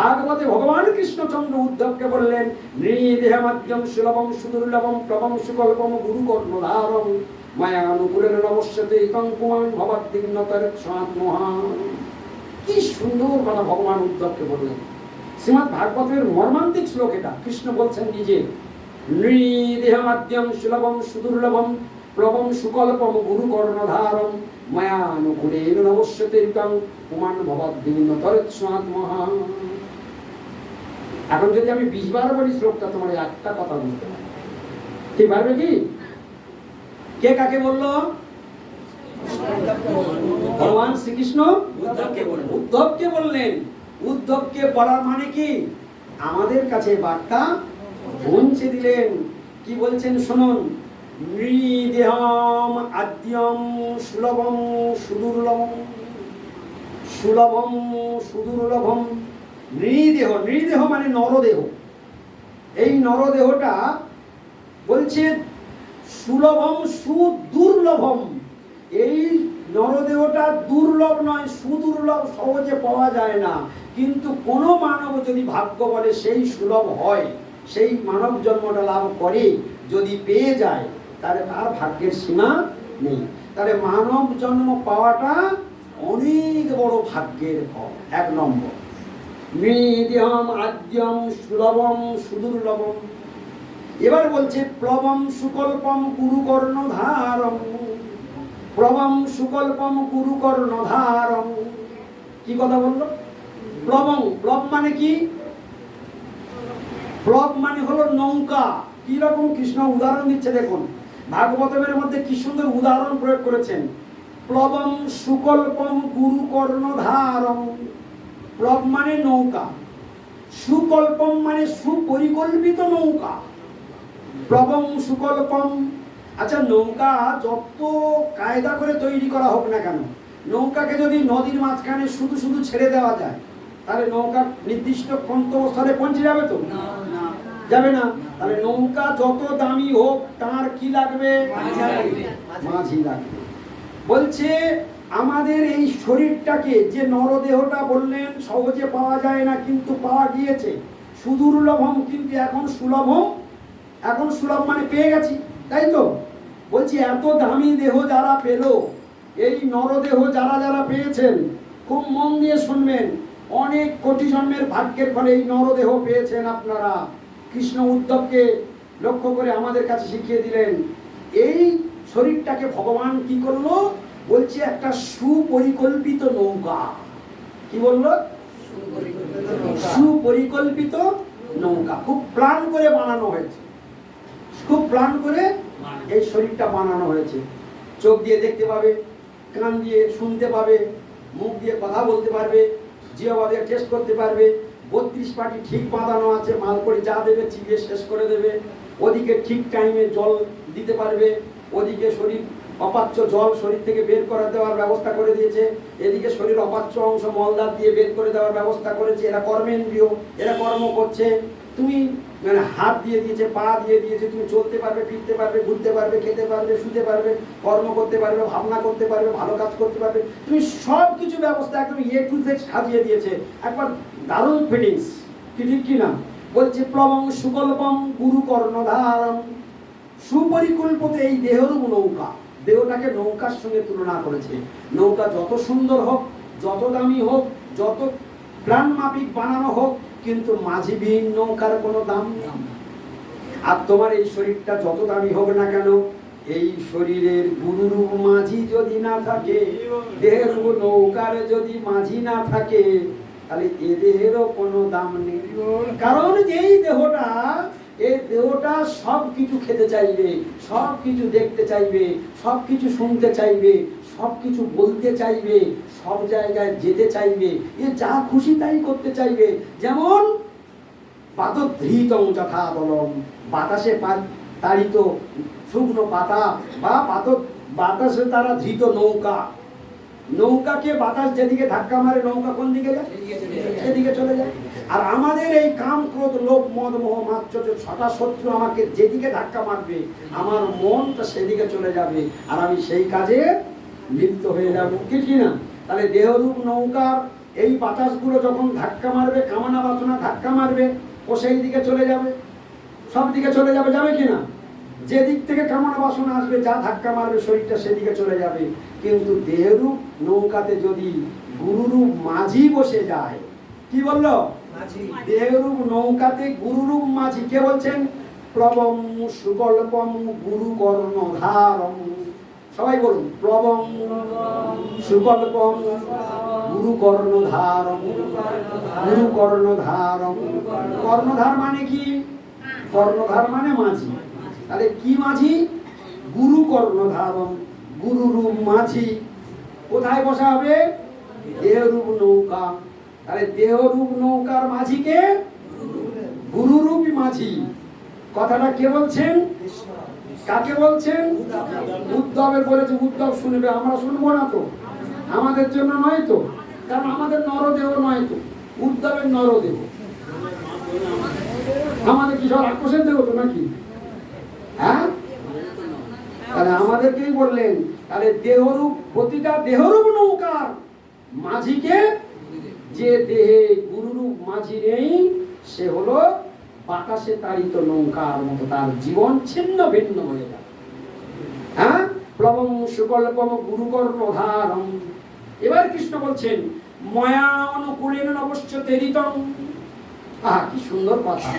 ভাগবতে ভগবান কৃষ্ণচন্দ্র উদ্ধবকে বললেন নৃদেহ মাধ্যম সুলভম সুদুর্লভম প্রভম সুকল্পম গুরু কর্ণধারম মায়া অনুকূলের নবশ্যতে ইকং কুমান ভবাদ্দিগ্নতর মহান কি সুন্দর কথা ভগবান উদ্ধবকে বললেন। শ্রীমৎ ভাগবতের মর্মান্তিক শ্লোক এটা। কৃষ্ণ বলছেন নিজে নৃদেহ মাধ্যম সুলভম সুদুর্লভম প্রবম সুকল্পম গুরু কর্ণধারম মায়ানুকূলেন নবশ্যতে ইকং কুমান ভবাদ্দিগ্নতর মহান এখন যদি আমি বিশ বার বলি শ্লোকটা তোমার একটা কথা বুঝতে পারবে ঠিক পারবে কি? কে কাকে বলল? ভগবান শ্রীকৃষ্ণ? উদ্ধবকে বললেন। উদ্ধবকে বললেন। উদ্ধবকে বলার মানে কি? আমাদের কাছে বার্তা পৌঁছে দিলেন। কি বলছেন শুনুন। নৃদেহম আদ্যম সুলভম সুদুর্লভম। সুলভম সুদুর্লভম। নৃদেহ নৃদেহ মানে নরদেহ। এই নরদেহটা বলছে সুলভম সুদুর্লভম। এই নরদেহটা দুর্লভ নয়, সুদুর্লভ সহজে পাওয়া যায় না। কিন্তু কোনো মানব যদি ভাগ্য বলে সেই সুলভ হয়, সেই মানব জন্মটা লাভ করে, যদি পেয়ে যায়, তাহলে তার ভাগ্যের সীমা নেই। তাহলে মানব জন্ম পাওয়াটা অনেক বড় ভাগ্যের ফল, এক নম্বর। মেদিহম আদ্যম, সুলভম, সুদুর্লভম। এবার বলছে, প্লবম সুকল্পম কুরুকর্ণ ধারম প্লবম সুকল্পম কুরুকর্ণ ধারম কি কথা বলল? প্লবম, প্লব মানে কি? প্লব মানে হলো নৌকা। কি রকম? কৃষ্ণ উদাহরণ দিচ্ছে, দেখুন। ভাগবতমের মধ্যে কি সুন্দর উদাহরণ প্রয়োগ করেছেন। প্লবম সুকল্পম গুরুকর্ণ ধারম প্লব মানে নৌকা সুকল্পম মানে সুপরিকল্পিত নৌকা। প্রবম সুকল্পম আচ্ছা নৌকা যত কায়দা করে তৈরি করা হোক না কেন নৌকাকে যদি নদীর মাঝখানে শুধু শুধু ছেড়ে দেওয়া যায় তাহলে নৌকা নির্দিষ্ট গন্তব্যস্থলে পৌঁছে যাবে তো? যাবে না? তাহলে নৌকা যত দামি হোক তার কি লাগবে। মাঝি লাগবে। বলছে আমাদের এই শরীরটাকে যে নরদেহটা বললেন, সহজে পাওয়া যায় না, কিন্তু পাওয়া গিয়েছে। সুদুর্লভম কিন্তু এখন সুলভম, এখন সুলভ মানে পেয়ে গেছি, তাই তো? বলছি, এত দামি দেহ যারা পেল, এই নরদেহ যারা যারা পেয়েছেন, খুব মন দিয়ে শুনবেন, অনেক কোটি জন্মের ভাগ্যের ফলে এই নরদেহ পেয়েছেন আপনারা। কৃষ্ণ উদ্ধবকে লক্ষ্য করে আমাদের কাছে শিখিয়ে দিলেন, এই শরীরটাকে ভগবান কি করল? বলছে একটা সুপরিকল্পিত নৌকা। কি বলল? সুপরিকল্পিত নৌকা। খুব প্ল্যান করে বানানো হয়েছে। খুব প্ল্যান করে এই শরীরটা বানানো হয়েছে। চোখ দিয়ে দেখতে পাবে, কান দিয়ে শুনতে পাবে, মুখ দিয়ে কথা বলতে পারবে জিহ্বা দিয়ে টেস্ট করতে পারবে, বত্রিশ পাটি ঠিক বাঁধানো আছে, মাল করে যা দেবে চিবিয়ে শেষ করে দেবে। ওদিকে ঠিক টাইমে জল দিতে পারবে, ওদিকে শরীর অপাচ্য জল শরীর থেকে বের করে দেওয়ার ব্যবস্থা করে দিয়েছে। এদিকে শরীর অপাচ্য অংশ মলদার দিয়ে বের করে দেওয়ার ব্যবস্থা করেছে। এরা কর্মেন্দ্রীয়, এরা কর্ম করছে। তুমি মানে হাত দিয়ে দিয়েছে, পা দিয়ে দিয়েছে। তুমি চলতে পারবে, ফিরতে পারবে, ঘুরতে পারবে, খেতে পারবে, শুতে পারবে, কর্ম করতে পারবে, ভাবনা করতে পারবে, ভালো কাজ করতে পারবে। তুমি সব কিছু ব্যবস্থা একদম ইয়ে টু জেড সাজিয়ে দিয়েছে। একবার দারুণ ফিটিংস কি ঠিক কি না? বলছে, প্রবং সুকল্পম গুরু কর্ণধারম সুপরিকল্পিত এই দেহরূপ নৌকা। দেহটাকে নৌকার সঙ্গে তুলনা করেছে। নৌকা যত সুন্দর হোক, যত দামি হোক, যত প্রাণ মাফিক বানানো হোক, কিন্তু মাঝিবিহীন নৌকার কোনো দাম নেই। আর তোমার এই শরীরটা যত দামি হোক না কেন, এই শরীরের গুরুরূপ মাঝি যদি না থাকে, দেহের নৌকার যদি মাঝি না থাকে, তাহলে এ দেহেরও কোনো দাম নেই। কারণ এই দেহটা এই দেহটা সব কিছু খেতে চাইবে সব কিছু দেখতে চাইবে সব কিছু শুনতে চাইবে সব কিছু বলতে চাইবে সব জায়গায় যেতে চাইবে এ যা খুশি তাই করতে চাইবে। যেমন পাতধৃতং যথা বলম বাতাসে তাড়িত শুকনো পাতা বা পাত বাতাসে তারা ধৃত নৌকা। নৌকাকে বাতাস যেদিকে ধাক্কা মারে নৌকা কোন দিকে যায়। সেদিকে চলে যায়। আর আমাদের এই কাম ক্রোধ লোভ মদ, মোহ মাত্র ছটা শত্রু আমাকে যেদিকে ধাক্কা মারবে, আমার মনটা সেদিকে চলে যাবে। আর আমি সেই কাজে লিপ্ত হয়ে যাব। কি কি না তাহলে দেহরূপ নৌকার এই বাতাসগুলো যখন ধাক্কা মারবে, কামনা বাসনা ধাক্কা মারবে, ও সেই দিকে চলে যাবে। সব দিকে চলে যাবে যাবে কি না যে দিক থেকে কামনা বাসনা আসবে, যা ধাক্কা মারবে, শরীরটা সেদিকে চলে যাবে। কিন্তু দেহরূপ নৌকাতে যদি গুরুরূপ মাঝি বসে যায়, কি বলল? দেহরূপ নৌকাতে, গুরুরূপ মাঝি। কে বলছেন? প্রবম গুরু কর্ণ ধারম। সবাই বলুন, প্রবম গুরু কর্ণ ধারম। গুরু কর্ণ ধারম। কর্ণধার মানে কি? কর্ণধার মানে মাঝি। তাহলে কি মাঝি? গুরু কর্ণধারম গুরু রূপ মাঝি। কোথায় বসা হবে? দেহরূপ নৌকা। তাহলে দেহরূপ নৌকার মাঝিকে গুরুরূপী মাঝি। কথাটা কে বলছেন? কাকে বলছেন? উদ্ধবের বলেছে উদ্ধব শুনবে, আমরা শুনব না তো। আমাদের জন্য নয় তো, কারণ আমাদের নরদেহ নয় তো। উদ্ধবের নরদেহ। আমাদের কি সব রাক্ষসের দেহ তো নাকি? হ্যাঁ? তাহলে আমাদেরকেই বললেন, তাহলে দেহরূপ, প্রতিটা দেহরূপ নৌকার মাঝিকে যে দেহে গুরুরূপ মাঝি নেই, সে হলো বাতাসে তাড়িত নৌকার মতো, তার জীবন ছিন্ন ভিন্ন হয়ে যাবে হ্যাঁ? প্লবং সুকল্পম গুরুকর্ণ ধারম এবার কৃষ্ণ বলছেন, ময়া অনুকূলেন অবশ্য তেরিতম। আহা, কি সুন্দর কথা।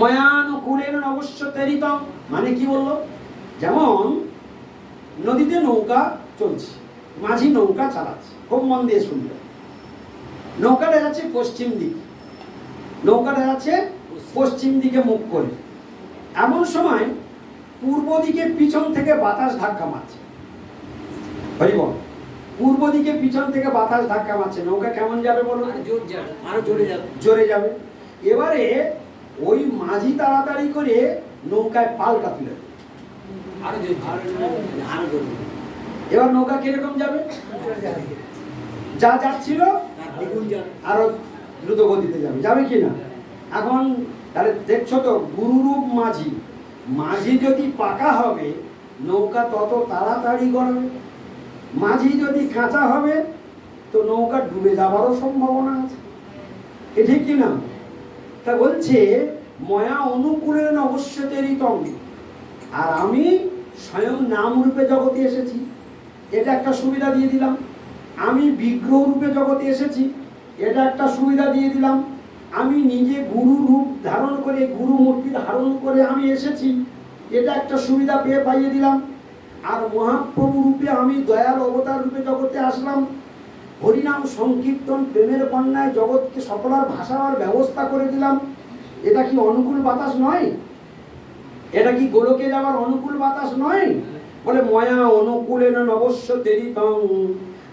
ময়ানুকূলেন অবশ্য তেরিতম। মানে কি বলল? যেমন নদীতে নৌকা চলছে, মাঝি নৌকা চালাচ্ছে। খুব মন দিয়ে শুনবে নৌকাটা যাচ্ছে পশ্চিম দিকে। নৌকাটা যাচ্ছে পশ্চিম দিকে মুখ করে। এমন সময় পূর্ব দিকে পিছন থেকে বাতাস ধাক্কা মারছে। হরি বল। পূর্ব দিকে পিছন থেকে বাতাস ধাক্কা মারছে। নৌকা কেমন যাবে বলো? আরও জোর যাবে আরও জোরে যাবে। জোরে যাবে। এবারে ওই মাঝি তাড়াতাড়ি করে নৌকায় পালকা তুলে এবার নৌকা কীরকম যাবে? যা যাচ্ছিল আরও দ্রুত গতিতে যাবে। যাবে কি না এখন তাহলে দেখছ তো, গুরুরূপ মাঝি। মাঝি যদি পাকা হবে, নৌকা তত তাড়াতাড়ি গড়বে। মাঝি যদি কাঁচা হবে, তো নৌকা ডুবে যাবারও সম্ভাবনা আছে। এ ঠিক কি না তা বলছে, ময়া অনুকূলের অবশ্য তেরিতম আর আমি স্বয়ং নাম রূপে জগতে এসেছি। এটা একটা সুবিধা দিয়ে দিলাম। আমি বিগ্রহ রূপে জগতে এসেছি, এটা একটা সুবিধা দিয়ে দিলাম। আমি নিজে গুরু রূপ ধারণ করে, গুরু মূর্তি ধারণ করে আমি এসেছি, এটা একটা সুবিধা পেয়ে পাইয়ে দিলাম। আর মহাপ্রভু রূপে আমি দয়াল অবতার রূপে জগতে আসলাম। হরিনাম সংকীর্তন প্রেমের বন্যায় জগৎকে সকলার ভাষার ব্যবস্থা করে দিলাম। এটা কি অনুকূল বাতাস নয়? এটা কি গোলকে যাওয়ার অনুকূল বাতাস নয়? বলে, ময়া অনুকূলে অবশ্য তেরিতম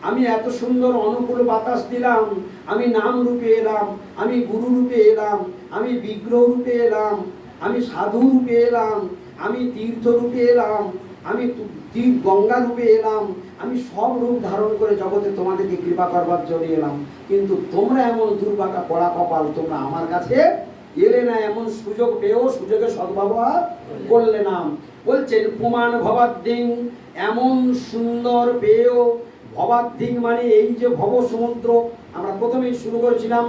আমি এত সুন্দর অনুকূল বাতাস দিলাম, আমি নাম রূপে এলাম, আমি গুরু রূপে এলাম, আমি বিগ্রহ রূপে এলাম, আমি সাধু রূপে এলাম, আমি তীর্থ রূপে এলাম, আমি তু- তীর গঙ্গা রূপে এলাম, আমি সব রূপ ধারণ করে জগতে তোমাদেরকে কৃপা করবার জন্য এলাম। কিন্তু তোমরা এমন দুর্বাকা পড়া কপাল তোমরা আমার কাছে এলে না, এমন সুযোগ পেয়েও সুযোগে সদ্ব্যবহার করলে না। বলছেন, প্রমাণ ভবাদ্দিং এমন সুন্দর পেয়েও ভবাদ্দিং মানে এই যে ভব সমুদ্র, আমরা প্রথমেই শুরু করেছিলাম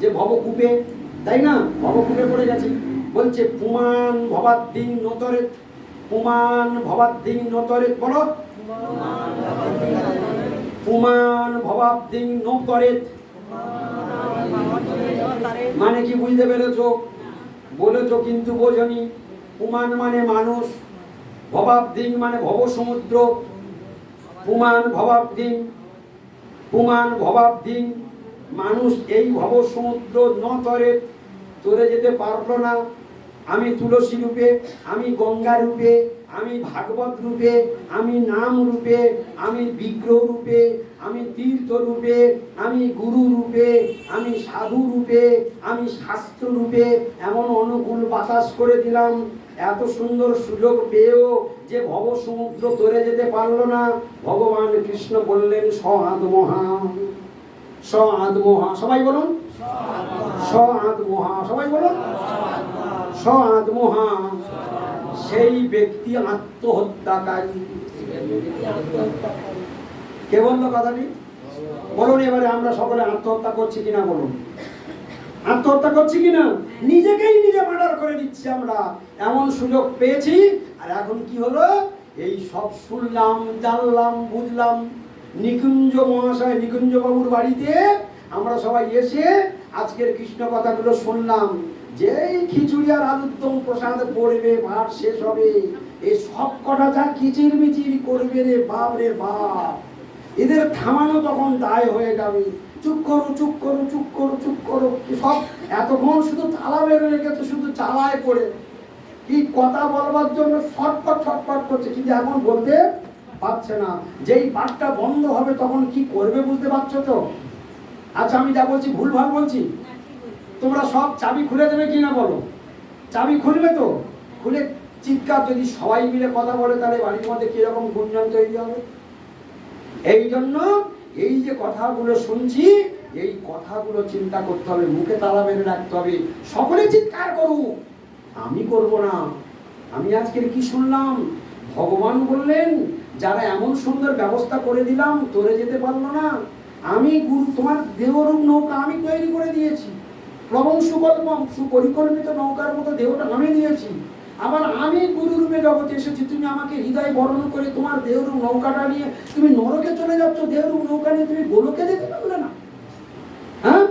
যে ভবকূপে তাই না? ভবকূপে পড়ে গেছি। বলছে, পুমান ভবাদ্দিং নতরে পুমান ভবাদ্দিং নতরে বলো। পুমান ভবাদ্দিং নতরে মানে কি বুঝতে পেরেছ? বলেছ কিন্তু বোঝনি। পুমান মানে মানুষ ভবাব্দিং মানে ভব সমুদ্র। পুমান ভবাব্দিং পুমান ভবাব্দিং মানুষ এই ভব সমুদ্র ন তরে যেতে পারল না। আমি তুলসী রূপে, আমি গঙ্গা রূপে, আমি ভাগবত রূপে, আমি নাম রূপে, আমি বিগ্রহ রূপে, আমি তীর্থ রূপে, আমি গুরু রূপে, আমি সাধু রূপে, আমি শাস্ত্র রূপে এমন অনুকূল বাতাস করে দিলাম। এত সুন্দর সুযোগ পেয়েও যে ভব সমুদ্র তরে যেতে পারল না, ভগবান কৃষ্ণ বললেন সহাদ মহা সহাদ মহা, সবাই বলুন। সহাদ মহা, সবাই বলুন। সহাদ মহা, সেই ব্যক্তি আত্মহত্যাকারী। কে বলল কথাটি? বলুন এবারে, আমরা সকলে আত্মহত্যা করছি কিনা বলুন। আত্মহত্যা করছি কিনা? নিজেকেই নিজে মার্ডার করে দিচ্ছি আমরা। এমন সুযোগ পেয়েছি আর এখন কি হলো? এই সব শুনলাম, জানলাম, বুঝলাম। নিকুঞ্জ মহাশয় নিকুঞ্জ বাবুর বাড়িতে আমরা সবাই এসে আজকের কৃষ্ণ কথাগুলো শুনলাম। যে খিচুড়ি আর আলুর দম প্রসাদ পড়বে, ভাত শেষ হবে। এই সব কটা যা কিচির মিচির করবে রে বাপ রে বাপ। এদের থামানো তখন দায় হয়ে যাবে। চুপ করো চুপ করো চুপ করো চুপ করো। সব এতক্ষণ শুধু তালা বের রেখেছে শুধু চালায় পড়ে। কি কথা বলবার জন্য ছটপট ছটপট করছে, কিন্তু এখন বলতে পারছে না। যেই পাঠটা বন্ধ হবে তখন কি করবে বুঝতে পারছ তো? আচ্ছা আমি যা বলছি ভুল ভালো বলছি? তোমরা সব চাবি খুলে দেবে কি না বলো? চাবি খুলবে তো? খুলে চিৎকার, যদি সবাই মিলে কথা বলে, তাহলে বাড়ির মধ্যে কীরকম গুঞ্জন তৈরি হবে? এই জন্য এই যে কথাগুলো শুনছি, এই কথাগুলো চিন্তা করতে হবে, মুখে তালা মেরে রাখতে হবে। সকলে চিৎকার করুক। আমি করব না। আমি আজকের কি শুনলাম? ভগবান বললেন, যারা এমন সুন্দর ব্যবস্থা করে দিলাম, তোরে যেতে পারল না। আমি গুরু, তোমার দেহরূপ নৌকা আমি তৈরি করে দিয়েছি। প্রবং সুকল্পম, সুপরিকল্পিত নৌকার মতো দেহটা নামে দিয়েছি আবার আমি গুরুরূপে জগতে এসেছি, তুমি আমাকে হৃদয় বর্ণন করে তোমার দেহরূপ নৌকাটা নিয়ে, তুমি নরকে চলে যাচ্ছ, দেহরূপ নৌকা নিয়ে তুমি গোলকে যেতে পারলে না। হ্যাঁ?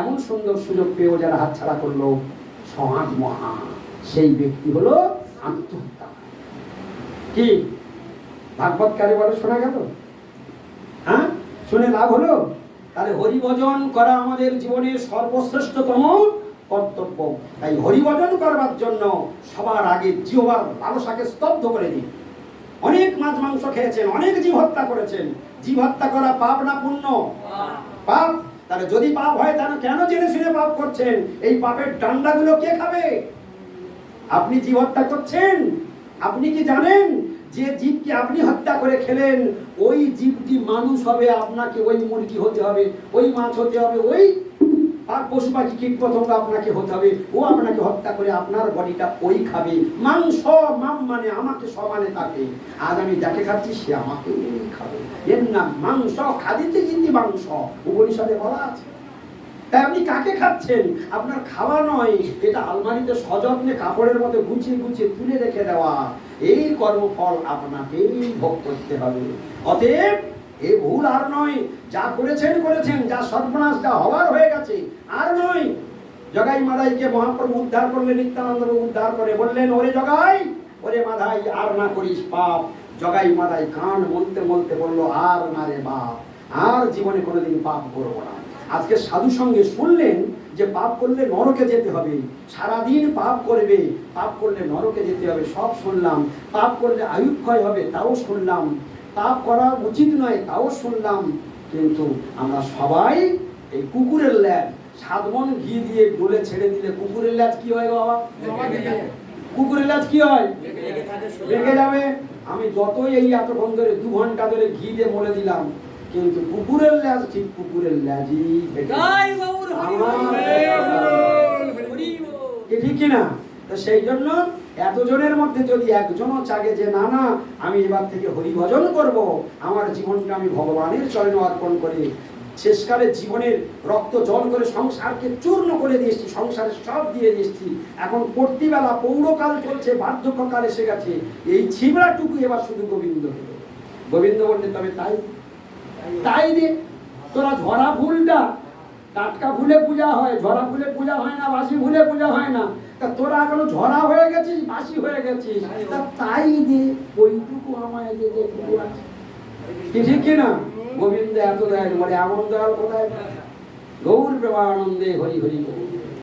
এমন সুন্দর সুযোগ পেয়েও যারা হাতছাড়া করল, সমাজ মহা সেই ব্যক্তি হলো আত্মহত্যা। কি? ভাগবত কারে বলে, শোনা গেল? হ্যাঁ? শুনে লাভ হলো? তাহলে হরিভজন করা আমাদের জীবনের সর্বশ্রেষ্ঠতম কর্তব্য। তাই হরিভজন করবার জন্য সবার আগে জিহবার লালসাকে স্তব্ধ করে দিন। অনেক মাছ মাংস খেয়েছেন, অনেক জীব হত্যা করেছেন। জীব হত্যা করা পাপ না পুণ্য? পাপ। তাহলে যদি পাপ হয়, তাহলে কেন জেনে শুনে পাপ করছেন? এই পাপের ডান্ডাগুলো কে খাবে? আপনি জীব হত্যা করছেন, আপনি কি জানেন যে জীবকে আপনি হত্যা করে খেলেন, ওই জীবটি মানুষ হবে, আপনাকে ওই মুরগি হতে হবে, ওই মাছ হতে হবে, ওই আর পশু পাখি কীট পতঙ্গ আপনাকে হতে হবে, ও আপনাকে হত্যা করে আপনার বডিটা ওই খাবে। মাংস মাম মানে আমাকে সমানে থাকে আজ আমি যাকে খাচ্ছি, সে আমাকে খাবে। এর নাম মাংস খাদিতে কিন্তু মাংস। উপনিষদে বলা আছে। তাই আপনি কাকে খাচ্ছেন? আপনার খাওয়া নয়, এটা আলমারিতে সযত্নে কাপড়ের মতো গুছিয়ে গুছিয়ে তুলে রেখে দেওয়া। এই কর্মফল আপনাকেই ভোগ করতে হবে। অতএব, এ ভুল আর নয়। যা করেছেন করেছেন, যা সর্বনাশ, যা হওয়ার হয়ে গেছে, আর নয়। জগাই মাদাইকে মহাপ্রভু উদ্ধার করলে নিত্যানন্দ উদ্ধার করে বললেন, ওরে জগাই, ওরে মাধাই আর না করিস পাপ। জগাই মাদাই কান বলতে বলতে বলল, আর না রে বাপ, আর জীবনে কোনোদিন পাপ করব না। আজকে সাধু সঙ্গে শুনলেন যে পাপ করলে নরকে যেতে হবে সারাদিন পাপ করবে পাপ করলে নরকে যেতে হবে সব শুনলাম। পাপ করলে আয়ুক্ষয় হবে তাও শুনলাম। পাপ করা উচিত নয় তাও শুনলাম। কিন্তু আমরা সবাই এই কুকুরের ল্যাজ সাত মন ঘি দিয়ে ডোলে ছেড়ে দিলে কুকুরের ল্যাজ কি হয় বাবা? কুকুরের ল্যাজ কি হয়? লেগে যাবে। আমি যতই এই এতক্ষণ ধরে দু ঘণ্টা ধরে ঘি দিয়ে মরে দিলাম কিন্তু কুকুরের ল্যাজ ঠিক কুকুরের ল্যাজই হরি হরি ঠিক কিনা? তো সেই জন্য এতজনের মধ্যে যদি একজনও চাগে যে না না আমি এবার থেকে হরিভজন করব আমার জীবনটা আমি ভগবানের চরণে অর্পণ করে শেষকালে জীবনের রক্ত জল করে সংসারকে চূর্ণ করে দিয়েছি সংসারে সব দিয়ে দিয়েছি এখন পড়তিবেলা পৌরকাল চলছে বার্ধক্যকাল এসে গেছে। এই ছিবড়াটুকু এবার শুধু গোবিন্দ। গোবিন্দ বললেন তবে তাই তাই দে তোরা ঝরা ফুলটা, টাটকা ফুলে পূজা হয়, ঝরা ফুলে পূজা হয় না বাসি ফুলে পূজা হয় না। তা তোরা এখনও ঝরা হয়ে গেছিস বাসি হয়ে গেছিস? তা তাই দে ওইটুকু আমায় দে যেটুকু আছে। কি ঠিক গোবিন্দ এত দেয় মানে এমন দয়াল কোথায়? গৌর প্রেমানন্দে হরি হরি গৌর